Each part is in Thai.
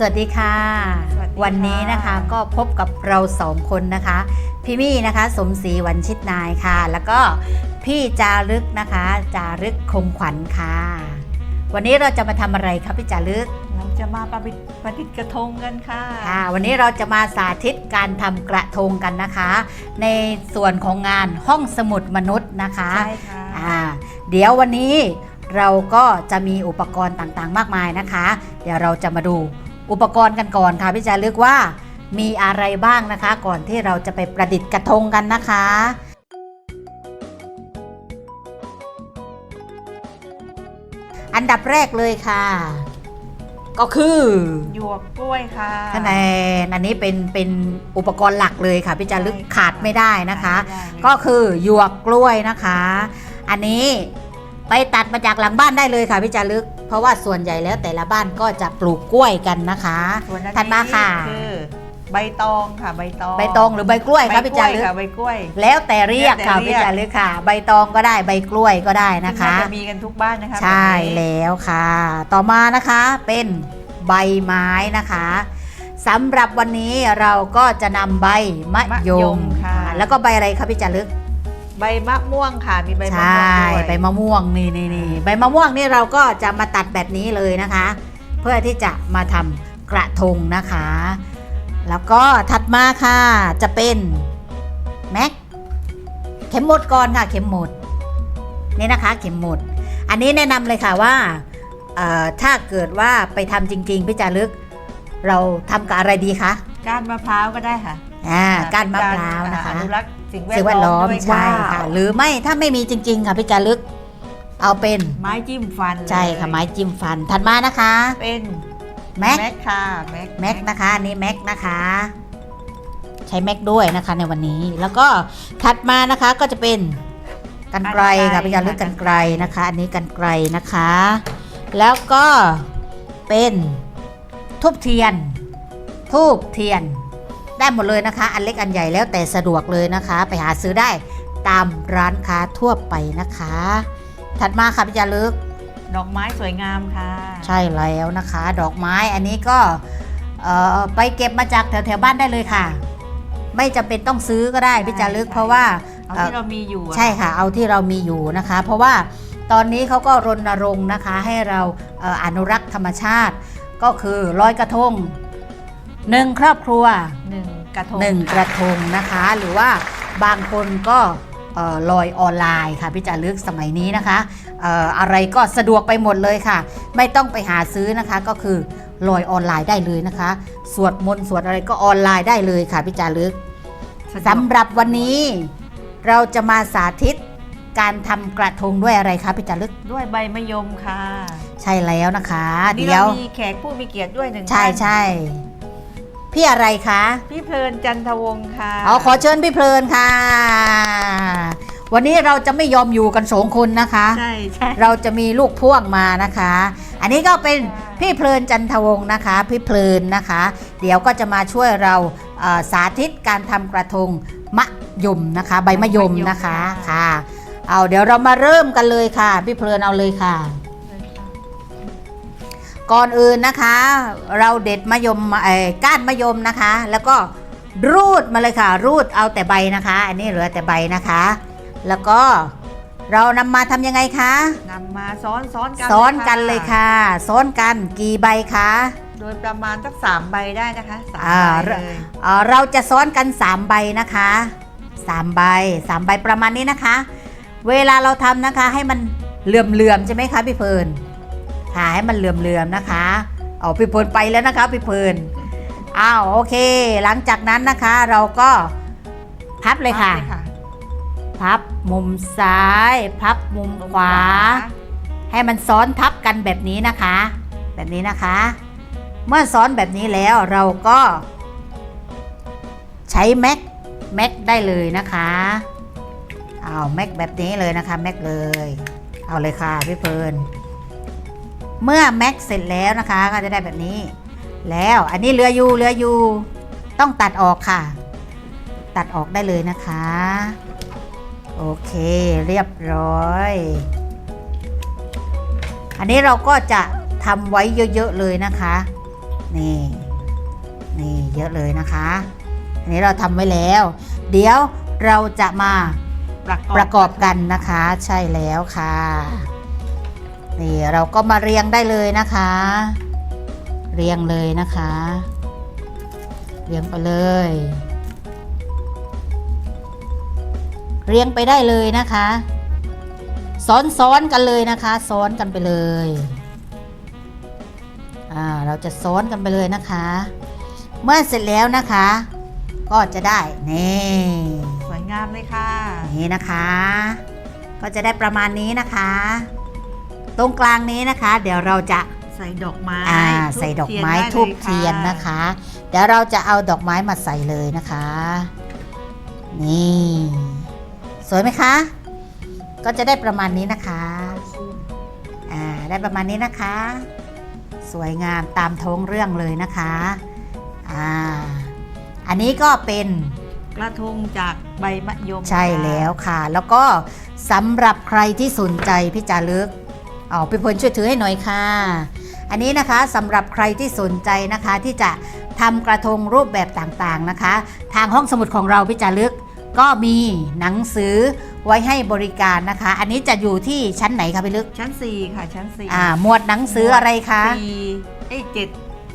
สวัสดีค่ะสวัสดีค่ะ วันนี้นะคะก็พบกับเราสองคนนะคะ พี่มี่นะคะ สมศรีวันชิดนายค่ะ แล้วก็พี่จารึกนะคะ จารึกคงขวัญค่ะ วันนี้เราจะมาทำอะไรครับพี่จารึก เราจะมาประดิษฐ์ประดิษฐ์กระทงกันค่ะค่ะ วันนี้เราจะมาสาธิตการทำกระทงกันนะคะ ในส่วนของงานห้องสมุดมนุษย์นะคะใช่ค่ะอ่าเดี๋ยววันนี้เราก็จะมีอุปกรณ์ต่างๆ มากมายนะคะ เดี๋ยวเราจะมาดู อุปกรณ์กันก่อนค่ะพี่จารึกว่ามีอะไรบ้างนะคะ ก่อนที่เราจะไปประดิษฐ์กระทงกันนะคะ อันดับแรกเลยค่ะ ก็คือหยวกกล้วยค่ะคะแนนอันนี้เป็นเป็นอุปกรณ์หลักเลยค่ะพี่จารึกใช่ค่ะขาดไม่ได้นะคะได้เลยก็คือหยวกกล้วยนะคะ อันนี้ ไปตัดมาจากหลังบ้านได้เลยค่ะพี่จารึก เพราะว่าส่วนใหญ่แล้วแต่ละบ้านก็จะปลูกกล้วยกันนะคะส่วนอันถัดมาค่ะ คือใบตองค่ะใบตองใบตองหรือใบกล้วยครับใบพี่กล้จาวยรึกค่ะใบกล้วย แล้วแต่เรียกค่ะแล้วแต่เรีพี่ยก จารึกค่ะ ใบตองก็ได้ใบกล้วยก็ได้นะคะซึ่งาจะมีกันทุกบ้านนะคะใช่แบบนี้แล้วค่ะ ต่อมานะคะเป็นใบไม้นะคะสำหรับวันนี้เราก็จะนำใบมะยมค่ะ แล้วก็ใบอะไรครับพี่จารึก ใบมะม่วงค่ะมีใบใชมะม่วง่ด้วยใบมะม่วงนี่นี่นี่ใบมะม่วงนี่เราก็จะมาตัดแบบนี้เลยนะคะ เพื่อที่จะมาทำกระทงนะคะ แล้วก็ถัดมาค่ะจะเป็นแม็กเข็มหมดก่อนค่ะเข็มหมดนี่นะคะ เข็มหมด อันนี้แนะนำเลยค่ะว่าเอ่อถ้าเกิดว่าไปทำจริงๆพี่จารึก เราทำกับอะไรดีคะก้านมะพร้าวก็ได้ค่ะอ่าก้านมะพร้าวนะคะอนุรักษ์ สิ่งสิ่งแวแวดดล้ล้ออมมด้วยใช่ค่ะ หรือไม่ถ้าไม่มีจริง ๆ ค่ะพี่จารึก เอาเป็นไม้จิ้มฟันใช่ค่ะไม้จิ้มฟันถัดมานะคะเป็นแม็กแม็กค่ะแม็กแม็กนะคะอันนี้แม็กนะคะ ใช้แม็กด้วยนะคะในวันนี้แล้วก็ถัดมานะคะก็จะเป็นกันไกลค่ะพี่จารึกกันไกลนะคะ อันนี้กันไกลนะคะ แล้วก็เป็นทูบเทียนทูบเทียน ได้หมดเลยนะคะ อันเล็กอันใหญ่แล้วแต่สะดวกเลยนะคะ ไปหาซื้อได้ตามร้านค้าทั่วไปนะคะ ถัดมาค่ะพี่จารึก ดอกไม้สวยงามค่ะ ใช่แล้วนะคะ ดอกไม้อันนี้ก็เอ่อไปเก็บมาจากแถวแถวๆบ้านได้เลยค่ะ ไม่จำเป็นต้องซื้อก็ได้พี่จารึกเพราะว่าเอาเอ่อที่เรามีอยู่อะใช่ค่ะ เอาที่เรามีอยู่นะคะ เพราะว่าตอนนี้เขาก็รณรงค์นะคะให้เราเอ่ออนุรักษ์ธรรมชาติ ก็คือลอยกระทง หนึ่งครอบครัวหนึ่งกระทงหนึ่งกระทงนะคะ หรือว่าบางคนก็เอ่อลอยออนไลน์ค่ะพี่จารึกสมัยนี้นะคะเอ่ออะไรก็สะดวกไปหมดเลยค่ะ ไม่ต้องไปหาซื้อนะคะก็คือลอยออนไลน์ได้เลยนะคะ สวดมนต์สวดอะไรก็ออนไลน์ได้เลยค่ะพี่จารึกสะดวกสำหรับวันนี้เราจะมาสาธิตการทำกระทงด้วยอะไรคะพี่จารึกด้วยใบมะยมค่ะ ใช่แล้วนะคะนี่เดี๋ยเราวมีแขกผู้มีเกียรติด้วยหนึ่งใช่ท่านใช่ พี่อะไรคะ พี่เพลินจันทวงศ์ค่ะเอาขอเชิญพี่เพลินค่ะ วันนี้เราจะไม่ยอมอยู่กันสองคนนะคะ ใช่ใช่ เราจะมีลูกพ่วงมานะคะ อันนี้ก็เป็นพี่เพลินจันทวงศ์นะคะ พี่เพลินนะคะ เดี๋ยวก็จะมาช่วยเราเอ่อสาธิตการทำกระทงมะยมนะคะ ใบมะยมนะคะค่ะ เอาเดี๋ยวเรามาเริ่มกันเลยค่ะ พี่เพลินเอาเลยค่ะ ก่อนอื่นนะคะ เราเด็ดมะยมมาเอ่อก้านมะยมนะคะ แล้วก็รูดมาเลยค่ะ รูดเอาแต่ใบนะคะ อันนี้เหลือแต่ใบนะคะ แล้วก็เรานำมาทำยังไงคะนำมาซ้อนซ้อนกันซ้อนกันเลยค่ะซ้อนกันกี่ใบคะโดยประมาณสักสามใบได้นะคะสามอ่าใบเลยเอ่อเราจะซ้อนกัน3ใบนะคะ3ใบ3ใบประมาณนี้นะคะ เวลาเราทำนะคะให้มันเหลื่อมๆใช่ไหมคะพี่เพลิน ค่ะให้มันเหลื่อมๆนะคะเอาพี่เพลินไปแล้วนะคะพี่เพลินอ้าวโอเค หลังจากนั้นนะคะเราก็พับเลยค่ะ พับมุมซ้าย พับมุมขวา ให้มันซ้อนทับกันแบบนี้นะคะ แบบนี้นะคะ เมื่อซ้อนแบบนี้แล้วเราก็ ใช้แม็กแม็กได้เลยนะคะเอาแม็กแบบนี้เลยนะคะแม็กเลย เอาเลยค่ะพี่เพลิน เมื่อแม็กเสร็จแล้วนะคะก็จะได้แบบนี้ แล้วอันนี้เรืออยูเรืออยูต้องตัดออกค่ะ ตัดออกได้เลยนะคะ โอเคเรียบร้อย อันนี้เราก็จะทำไว้เยอะๆเลยนะคะ นี่นี่เยอะเลยนะคะ อันนี้เราทำไว้แล้ว เดี๋ยวเราจะมาประกอบประกอบกันนะคะ ใช่แล้วค่ะ นี่เราก็มาเรียงได้เลยนะคะ เรียงเลยนะคะ เรียงไปเลย เรียงไปได้เลยนะคะซ้อนๆกันเลยนะคะ ซ้อนกันไปเลยอ่าเราจะซ้อนกันไปเลยนะคะ เมื่อเสร็จแล้วนะคะ ก็จะได้นี่สวยงามเลยค่ะนี่นะคะ ก็จะได้ประมาณนี้นะคะ ตรงกลางนี้นะคะ เดี๋ยวเราจะใส่ดอกไม้อ่าธูปใส่ดอกไม้เทียนด้ทูบลเทียนนะคะ เดี๋ยวเราจะเอาดอกไม้มาใส่เลยนะคะ นี่ สวยไหมคะ ก็จะได้ประมาณนี้นะคะอ่าได้ประมาณนี้นะคะ สวยงามตามท้องเรื่องเลยนะคะอ่าอันนี้ก็เป็นกระทงจากใบมะยมใช่แล้วค่ะ แล้วก็สำหรับใครที่สนใจพี่จารึก เอาพี่พลช่วยถือให้หน่อยค่ะ อันนี้นะคะสำหรับใครที่สนใจนะคะที่จะทำกระทงรูปแบบต่างๆนะคะ ทางห้องสมุดของเราพี่จารึกก็มีหนังสือไว้ให้บริการนะคะ อันนี้จะอยู่ที่ชั้นไหนคะพี่ลึก ชั้น 4 ค่ะ ชั้น4อ่าหมวดหนังสืออะไรคะสี่เอ้ยเจ็ด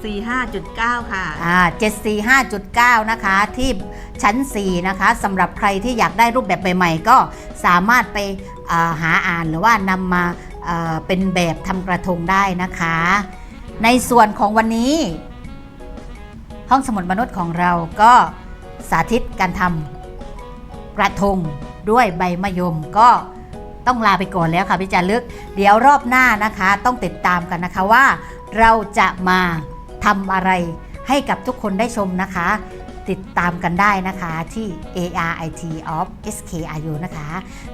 สี่ห้าจุดเก้าค่ะอ่า745.9นะคะที่ชั้น 4 นะคะสำหรับใครที่อยากได้รูปแบบใหม่ๆ ก็สามารถไปอ่าหาอ่านหรือว่านำมาเอ่อ เป็นแบบทำกระทงได้นะคะ ในส่วนของวันนี้ ห้องสมุดมนุษย์ของเราก็สาธิตการทำกระทงด้วยใบมะยมก็ต้องลาไปก่อนแล้วค่ะพี่จารึก เดี๋ยวรอบหน้านะคะ ต้องติดตามกันนะคะว่า เราจะมาทำอะไรให้กับทุกคนได้ชมนะคะ ติดตามกันได้นะคะที่ ARIT of SKRU นะคะ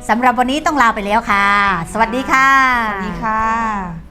สำหรับวันนี้ต้องลาไปแล้วค่ะ สวัสดีค่ะ สวัสดีค่ะ